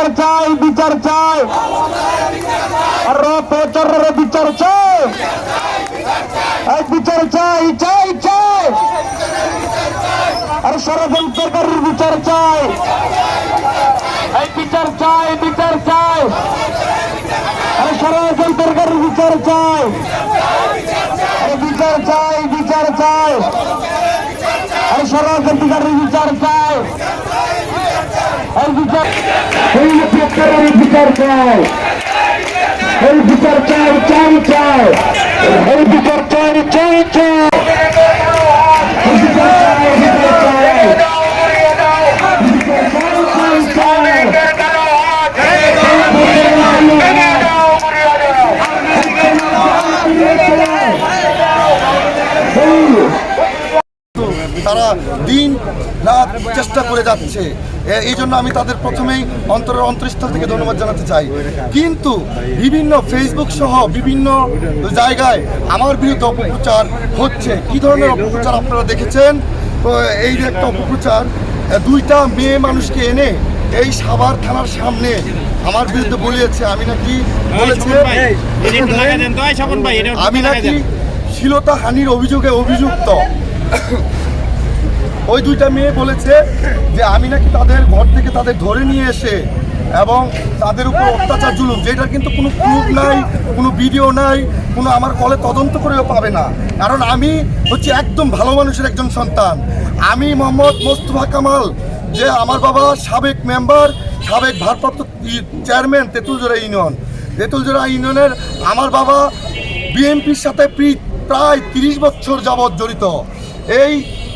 বিচার চাই বিচার চাই। আরও বিচার চাই। বিচার চাই চাই চাই। আর ষড়যন্ত্রকারীর বিচার চাই। বিচার চাই বিচার চাই। আর ষড়যন্ত্রকারীর বিচার চাই। বিচার চাই বিচার চাই। আর ষড়যন্ত্রকারীর বিচার চাই। বিচারের বিচার চাই। এই বিচার চাই চাই চাই। এই বিচার চাই চাই চাই। তারা দিন রাত চেষ্টা করে যাচ্ছে। এই জন্য আমি তাদের প্রথমেই অন্তরের অন্তঃস্থল থেকে ধন্যবাদ জানাতে চাই। কিন্তু বিভিন্ন ফেসবুক সহ বিভিন্ন জায়গায় আমার বিরুদ্ধে অপপ্রচার হচ্ছে। কি ধরনের অপপ্রচার আপনারা দেখেছেন? এই যে একটা অপপ্রচার দুইটা মেয়ে মানুষকে এনে এই সাভার থানার সামনে আমার বিরুদ্ধে বলিয়েছে। আমি নাকি বলেছে আমি নাকি শ্লীলতা হানির অভিযোগে অভিযুক্ত। ওই দুইটা মেয়ে বলেছে যে আমি নাকি তাদের ঘর থেকে তাদের ধরে নিয়ে এসে এবং তাদের উপর অত্যাচার জুলুম যেটার কিন্তু কোনো প্রুফ নাই, কোনো ভিডিও নাই, কোনো আমার কলে তদন্ত করেও পাবে না। কারণ আমি হচ্ছে একদম ভালো মানুষের একজন সন্তান। আমি মোহাম্মদ মোস্তফা কামাল, যে আমার বাবা সাবেক মেম্বার সাবেক ভারপ্রাপ্ত চেয়ারম্যান তেঁতুলজোড়া ইউনিয়ন তেঁতুলজোড়া ইউনিয়নের আমার বাবা বিএনপির সাথে প্রি- প্রায় তিরিশ বছর যাবৎ জড়িত। এই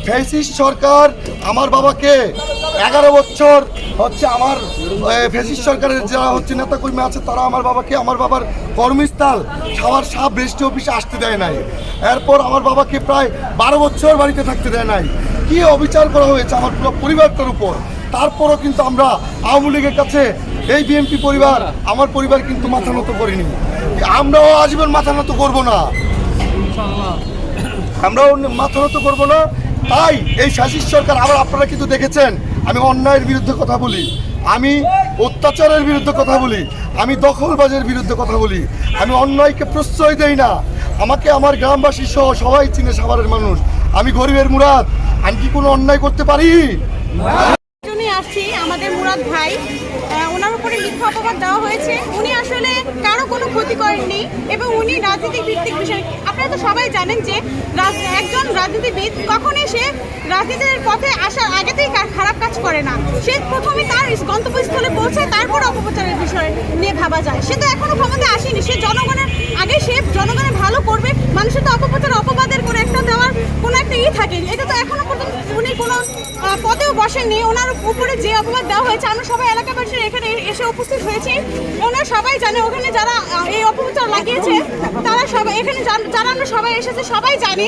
ফেসিস সরকার আমার বাবাকে এগারো বছর হচ্ছে আমার ফেসিস সরকারের যারা হচ্ছে নেতাকর্মী আছে, তারা আমার বাবাকে, আমার বাবার কর্মস্থল সাওয়ার সাপ রেস্টি অফিসে আসতে দেয় নাই। এরপর আমার বাবাকে প্রায় বারো বছর বাড়িতে থাকতে দেয় নাই। কি অবিচার করা হয়েছে আমার পুরো পরিবারটার উপর? তারপরও কিন্তু আমরা আওয়ামী লীগের কাছে এই বিএনপি পরিবার, আমার পরিবার কিন্তু মাথা নত করিনি। আমরাও আজীবন মাথা নত করব না। আমরাও মাথা নত করব না। তাই এই শাসিস সরকার আবার আপনারা কিন্তু দেখেছেন, আমি অন্যায়ের বিরুদ্ধে কথা বলি। আমি অত্যাচারের বিরুদ্ধে কথা বলি, আমি দখলবাজের বিরুদ্ধে কথা বলি। আমি অন্যায়কে প্রশ্রয় দেই না। আমাকে আমার গ্রামবাসী সহ সবাই চিনে সাভারের মানুষ। আমি গরিবের মুরাদ, আমি কি কোনো অন্যায় করতে পারি? আসছি, আমাদের মুরাদ ভাই। ওনার উপরে মিথ্যা অপবাদ দেওয়া হয়েছে। উনি ক্ষতি করেননি এবং উনি রাজনৈতিক ভিত্তিক বিষয়ে। আপনারা তো সবাই জানেন যে একজন রাজনীতিবিদ কখনই সে রাজনীতির পথে আসার আগে কা- খারাপ কাজ করে না। সে প্রথমে তার গন্তব্যস্থলে পৌঁছে তারপর অপপ্রচারের বিষয় নিয়ে ভাবা যায়। সে তো এখনও ক্ষমতায় আসেনি। সে জনগণের আগে সে জনগণের ভালো করবে, মানুষের তো অপপ্রচার, অপবাদের যে অপবাদ দেওয়া হয়েছে, আমরা সবাই এলাকাবাসী এখানে এসে উপস্থিত হয়েছি। ওনারা সবাই জানে, ওখানে যারা এই অপপ্রচার লাগিয়েছে, তারা সবাই, এখানে যারা আমরা সবাই এসেছে, সবাই জানি।